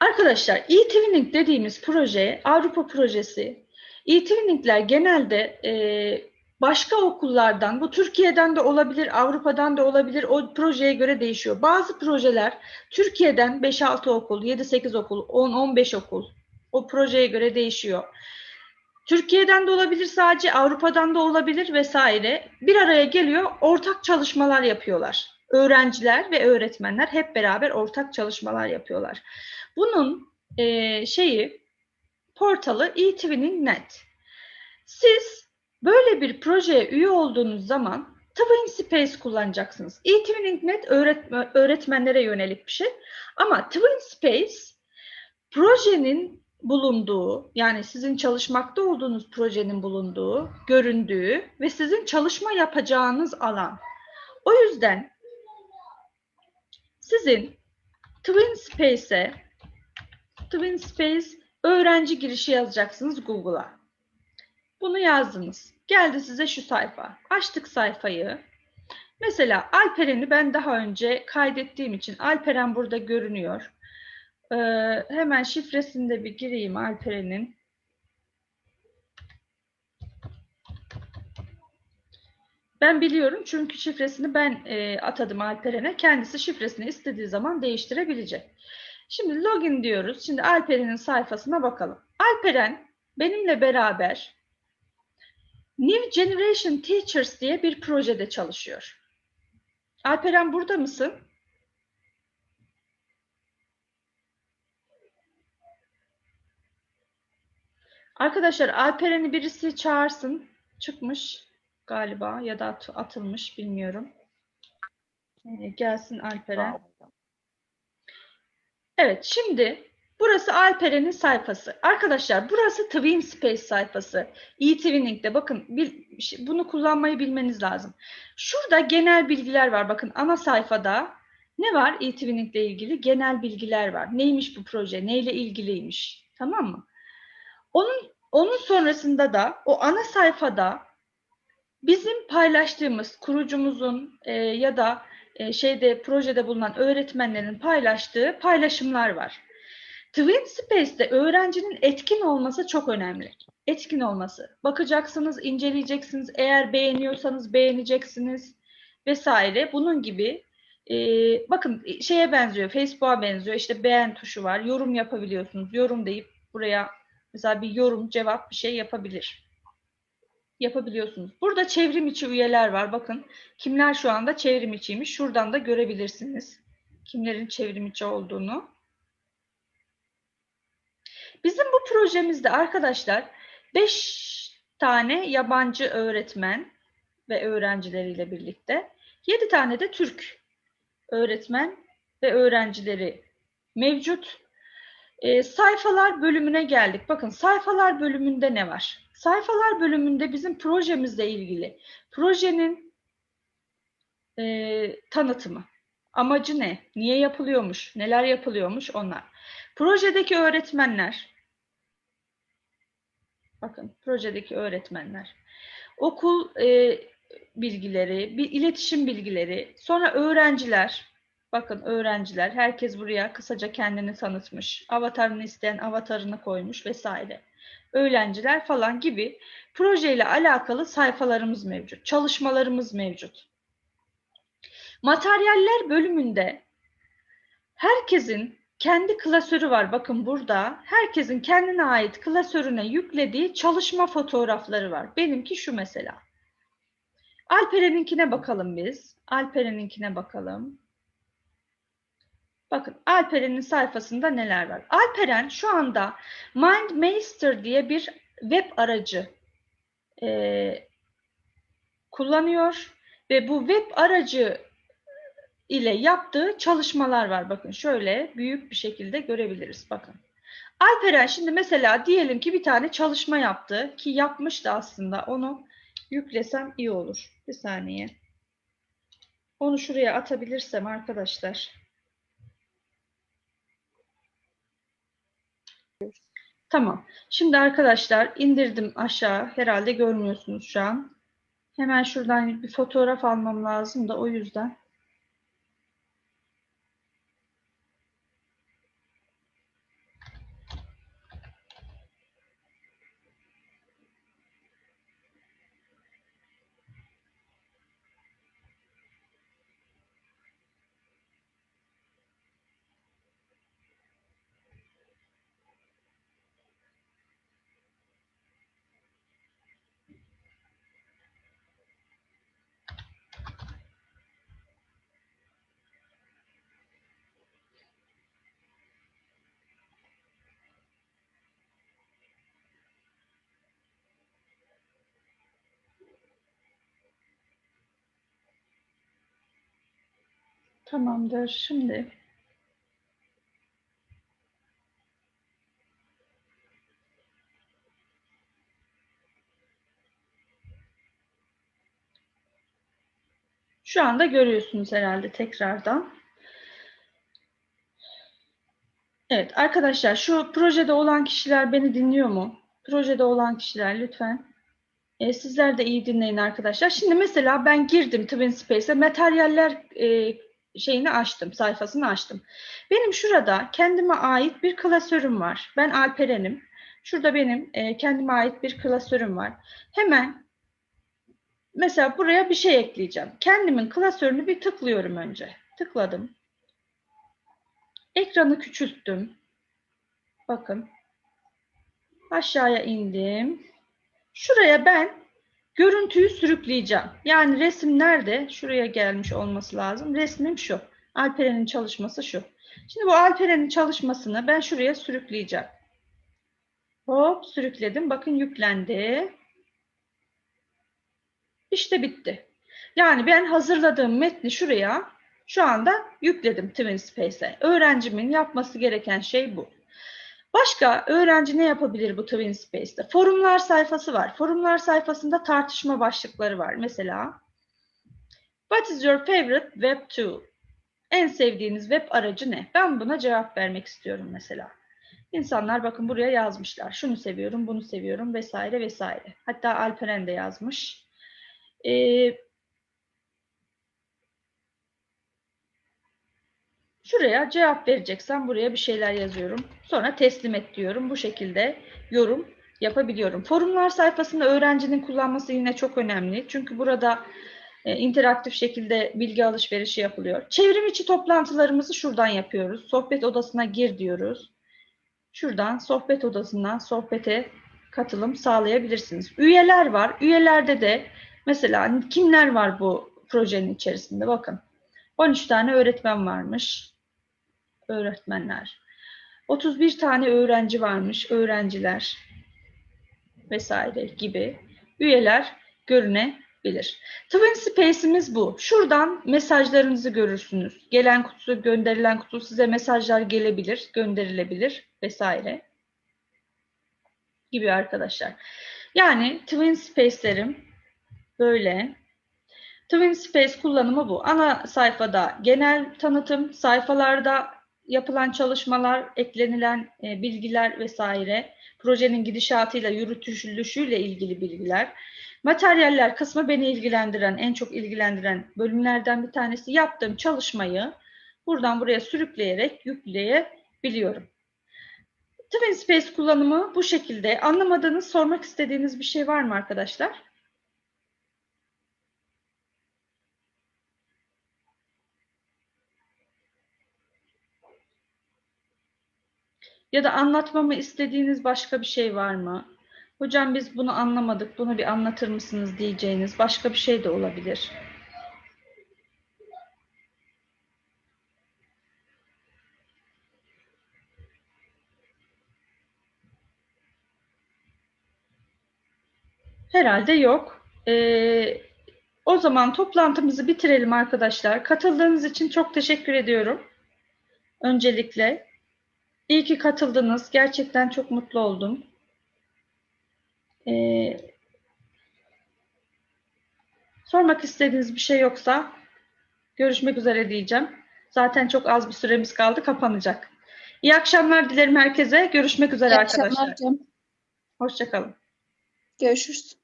Arkadaşlar e-twinning dediğimiz proje Avrupa projesi. E-twinningler genelde e, başka okullardan, bu Türkiye'den de olabilir, Avrupa'dan da olabilir, o projeye göre değişiyor. Bazı projeler Türkiye'den 5-6 okul, 7-8 okul, 10-15 okul, o projeye göre değişiyor. Türkiye'den de olabilir sadece, Avrupa'dan da olabilir vesaire. Bir araya geliyor, ortak çalışmalar yapıyorlar. Öğrenciler ve öğretmenler hep beraber ortak çalışmalar yapıyorlar. Bunun e, şeyi, portalı eTwinning.net. Siz böyle bir projeye üye olduğunuz zaman TwinSpace kullanacaksınız. eTwinning.net öğretme, öğretmenlere yönelik bir şey. Ama TwinSpace projenin bulunduğu, yani sizin çalışmakta olduğunuz projenin bulunduğu, göründüğü ve sizin çalışma yapacağınız alan. O yüzden sizin TwinSpace'e TwinSpace öğrenci girişi yazacaksınız Google'a. Bunu yazdınız. Geldi size şu sayfa. Açtık sayfayı. Mesela Alperen'i ben daha önce kaydettiğim için Alperen burada görünüyor. Ee, hemen şifresini de bir gireyim Alperen'in. Ben biliyorum çünkü şifresini ben e, atadım Alperen'e. Kendisi şifresini istediği zaman değiştirebilecek. Şimdi login diyoruz. Şimdi Alperen'in sayfasına bakalım. Alperen benimle beraber New Generation Teachers diye bir projede çalışıyor. Alperen burada mısın? Arkadaşlar Alperen'i birisi çağırsın. Çıkmış galiba ya da at atılmış bilmiyorum. Ee, gelsin Alperen. Evet şimdi burası Alperen'in sayfası. Arkadaşlar burası TwinSpace sayfası. E-Twinning'de bakın bil, şey, bunu kullanmayı bilmeniz lazım. Şurada genel bilgiler var. Bakın ana sayfada ne var e-Twinning ile ilgili? Genel bilgiler var. Neymiş bu proje? Neyle ilgiliymiş? Tamam mı? Onun onun sonrasında da o ana sayfada bizim paylaştığımız kurucumuzun e, ya da e, şeyde projede bulunan öğretmenlerin paylaştığı paylaşımlar var. TwinSpace'de öğrencinin etkin olması çok önemli. Etkin olması. Bakacaksınız, inceleyeceksiniz. Eğer beğeniyorsanız beğeneceksiniz vesaire. Bunun gibi e, bakın şeye benziyor, Facebook'a benziyor. İşte beğen tuşu var. Yorum yapabiliyorsunuz. Yorum deyip buraya mesela bir yorum, cevap bir şey yapabilir yapabiliyorsunuz. Burada çevrim içi üyeler var. Bakın kimler şu anda çevrim içiymiş. Şuradan da görebilirsiniz. Kimlerin çevrim içi olduğunu. Bizim bu projemizde arkadaşlar 5 tane yabancı öğretmen ve öğrencileriyle birlikte 7 tane de Türk öğretmen ve öğrencileri mevcut. E, sayfalar bölümüne geldik. Bakın sayfalar bölümünde ne var? Sayfalar bölümünde bizim projemizle ilgili. Projenin e, tanıtımı, amacı ne, niye yapılıyormuş, neler yapılıyormuş? Onlar. Projedeki öğretmenler, bakın projedeki öğretmenler, okul e, bilgileri, bir iletişim bilgileri, sonra öğrenciler, bakın öğrenciler, herkes buraya kısaca kendini tanıtmış, avatarını isteyen avatarını koymuş vesaire öğrenciler falan gibi projeyle alakalı sayfalarımız mevcut, çalışmalarımız mevcut. Materyaller bölümünde herkesin kendi klasörü var. Bakın burada herkesin kendine ait klasörüne yüklediği çalışma fotoğrafları var. Benimki şu mesela. Alperen'inkine bakalım biz. Alperen'inkine bakalım. Bakın Alperen'in sayfasında neler var. Alperen şu anda MindMaster diye bir web aracı e, kullanıyor ve bu web aracı ile yaptığı çalışmalar var. Bakın şöyle büyük bir şekilde görebiliriz. Bakın. Alperen şimdi mesela diyelim ki bir tane çalışma yaptı ki yapmıştı aslında. Onu yüklesem iyi olur. Bir saniye. Onu şuraya atabilirsem arkadaşlar. Tamam. Şimdi arkadaşlar indirdim aşağı. Herhalde görmüyorsunuz şu an. Hemen şuradan bir fotoğraf almam lazım da o yüzden. Tamamdır. Şimdi şu anda görüyorsunuz herhalde tekrardan. Evet arkadaşlar şu projede olan kişiler beni dinliyor mu? Projede olan kişiler lütfen. E, sizler de iyi dinleyin arkadaşlar. Şimdi mesela ben girdim Twin Space'e materyaller e, şeyini açtım, sayfasını açtım. Benim şurada kendime ait bir klasörüm var. Ben Alperen'im. Şurada benim e, kendime ait bir klasörüm var. Hemen mesela buraya bir şey ekleyeceğim. Kendimin klasörünü bir tıklıyorum önce. Tıkladım. Ekranı küçülttüm. Bakın. Aşağıya indim. Şuraya ben görüntüyü sürükleyeceğim. Yani resim nerede? Şuraya gelmiş olması lazım. Resmim şu. Alperen'in çalışması şu. Şimdi bu Alperen'in çalışmasını ben şuraya sürükleyeceğim. Hop sürükledim. Bakın yüklendi. İşte bitti. Yani ben hazırladığım metni şuraya şu anda yükledim TwinSpace'e. Öğrencimin yapması gereken şey bu. Başka öğrenci ne yapabilir bu TwinSpace'te? Forumlar sayfası var. Forumlar sayfasında tartışma başlıkları var. Mesela What is your favorite web tool? En sevdiğiniz web aracı ne? Ben buna cevap vermek istiyorum mesela. İnsanlar bakın buraya yazmışlar. Şunu seviyorum, bunu seviyorum vesaire vesaire. Hatta Alperen de yazmış. Ee, Şuraya cevap vereceksem buraya bir şeyler yazıyorum. Sonra teslim et diyorum. Bu şekilde yorum yapabiliyorum. Forumlar sayfasında öğrencinin kullanması yine çok önemli. Çünkü burada e, interaktif şekilde bilgi alışverişi yapılıyor. Çevrim içi toplantılarımızı şuradan yapıyoruz. Sohbet odasına gir diyoruz. Şuradan sohbet odasından sohbete katılım sağlayabilirsiniz. Üyeler var. Üyelerde de mesela kimler var bu projenin içerisinde? Bakın. 13 tane öğretmen varmış öğretmenler. 31 tane öğrenci varmış, öğrenciler vesaire gibi üyeler görünebilir. Twin Space'imiz bu. Şuradan mesajlarınızı görürsünüz. Gelen kutu, gönderilen kutu size mesajlar gelebilir, gönderilebilir vesaire gibi arkadaşlar. Yani Twin Space'lerim böyle. Twin Space kullanımı bu. Ana sayfada genel tanıtım, sayfalarda yapılan çalışmalar, eklenilen e, bilgiler vesaire, projenin gidişatıyla, yürütülüşüyle ilgili bilgiler. Materyaller kısmı beni ilgilendiren, en çok ilgilendiren bölümlerden bir tanesi. Yaptığım çalışmayı buradan buraya sürükleyerek yükleyebiliyorum. Twin Space kullanımı bu şekilde. Anlamadığınız, sormak istediğiniz bir şey var mı arkadaşlar? Ya da anlatmamı istediğiniz başka bir şey var mı? Hocam biz bunu anlamadık, bunu bir anlatır mısınız diyeceğiniz başka bir şey de olabilir. Herhalde yok. Ee, o zaman toplantımızı bitirelim arkadaşlar. Katıldığınız için çok teşekkür ediyorum. Öncelikle. İyi ki katıldınız. Gerçekten çok mutlu oldum. Ee, sormak istediğiniz bir şey yoksa görüşmek üzere diyeceğim. Zaten çok az bir süremiz kaldı. Kapanacak. İyi akşamlar dilerim herkese. Görüşmek üzere İyi arkadaşlar. akşamlar. Hoşçakalın. Görüşürüz.